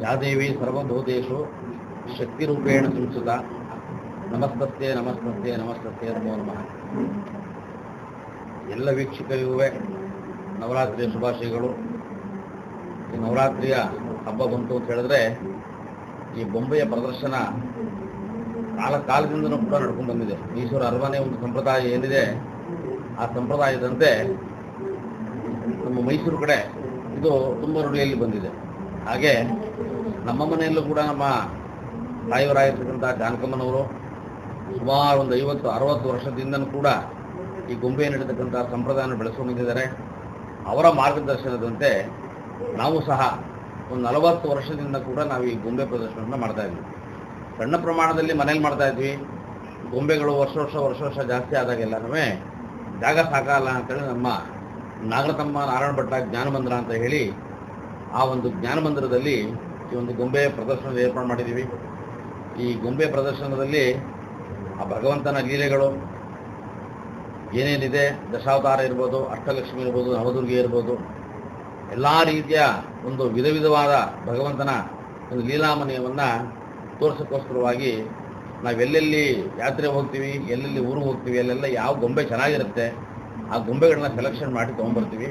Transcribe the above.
ಯಾ ದೇವಿ ಸರ್ವಭೂತೇಷು ಶಕ್ತಿರೂಪೇಣ ಸಂಸ್ಕೃತ ನಮಸ್ತಸ್ತೆ ನಮಸ್ತಸ್ತೆ ನಮಸ್ತಸ್ತೆ ನಮೋ ನಮಃ ಎಲ್ಲ ವೀಕ್ಷಕರಿಗೂ ನವರಾತ್ರಿಯ ಶುಭಾಶಯಗಳು. ಈ ನವರಾತ್ರಿಯ ಹಬ್ಬ ಬಂತು ಅಂತ ಹೇಳಿದ್ರೆ ಈ ಬೊಂಬೆಯ ಪ್ರದರ್ಶನ ಕಾಲ ಕಾಲದಿಂದನೂ ಕೂಡ ನಡ್ಕೊಂಡು ಬಂದಿದೆ. ಈಶ್ವರ ಅರಮನೆ ಒಂದು ಸಂಪ್ರದಾಯ ಏನಿದೆ, ಆ ಸಂಪ್ರದಾಯದಂತೆ ನಮ್ಮ ಮೈಸೂರು ಕಡೆ ಇದು ತುಂಬ ರೂಢಿಯಲ್ಲಿ ಬಂದಿದೆ. ಹಾಗೆ ನಮ್ಮ ಮನೆಯಲ್ಲೂ ಕೂಡ ನಮ್ಮ ತಾಯಿಯವರಾಗಿರ್ತಕ್ಕಂಥ ಜಾನಕಮ್ಮನವರು ಸುಮಾರು ಒಂದು ಐವತ್ತು, ಅರವತ್ತು ವರ್ಷದಿಂದನೂ ಕೂಡ ಈ ಗೊಂಬೆ ಇಡತಕ್ಕಂಥ ಸಂಪ್ರದಾಯ ಬೆಳೆಸ್ಕೊಂಡು ಬಂದಿದ್ದಾರೆ. ಅವರ ಮಾರ್ಗದರ್ಶನದಂತೆ ನಾವು ಸಹ ಒಂದು ನಲವತ್ತು ವರ್ಷದಿಂದ ಕೂಡ ನಾವು ಈ ಗೊಂಬೆ ಪ್ರದರ್ಶನವನ್ನು ಮಾಡ್ತಾ ಇದ್ವಿ ಸಣ್ಣ ಪ್ರಮಾಣದಲ್ಲಿ ಮನೇಲಿ ಮಾಡ್ತಾ ಇದ್ವಿ. ಗೊಂಬೆಗಳು ವರ್ಷ ವರ್ಷ ವರ್ಷ ವರ್ಷ ಜಾಸ್ತಿ ಆದಾಗೆಲ್ಲನೂ ಜಾಗ ಸಾಕಲ್ಲ ಅಂತೇಳಿ ನಮ್ಮ ನಾಗರತಮ್ಮ ನಾರಾಯಣ ಭಟ್ಟ ಜ್ಞಾನ ಮಂದಿರ ಅಂತ ಹೇಳಿ ಆ ಒಂದು ಜ್ಞಾನ ಮಂದಿರದಲ್ಲಿ ಈ ಒಂದು ಗೊಂಬೆ ಪ್ರದರ್ಶನದ ಏರ್ಪಾಡು ಮಾಡಿದ್ದೀವಿ. ಈ ಗೊಂಬೆ ಪ್ರದರ್ಶನದಲ್ಲಿ ಆ ಭಗವಂತನ ಲೀಲೆಗಳು ಏನೇನಿದೆ, ದಶಾವತಾರ ಇರ್ಬೋದು, ಅಷ್ಟಲಕ್ಷ್ಮಿ ಇರ್ಬೋದು, ನವದುರ್ಗೆ ಇರ್ಬೋದು, ಎಲ್ಲ ರೀತಿಯ ಒಂದು ವಿಧ ವಿಧವಾದ ಭಗವಂತನ ಒಂದು ಲೀಲಾಮನೆಯನ್ನು ತೋರಿಸೋಕ್ಕೋಸ್ಕರವಾಗಿ ನಾವೆಲ್ಲೆಲ್ಲಿ ಯಾತ್ರೆ ಹೋಗ್ತೀವಿ, ಎಲ್ಲೆಲ್ಲಿ ಊರು ಹೋಗ್ತೀವಿ, ಅಲ್ಲೆಲ್ಲ ಯಾವ ಗೊಂಬೆ ಚೆನ್ನಾಗಿರುತ್ತೆ, ಆ ಗೊಂಬೆಗಳನ್ನ ಸೆಲೆಕ್ಷನ್ ಮಾಡಿ ತೊಗೊಂಬರ್ತೀವಿ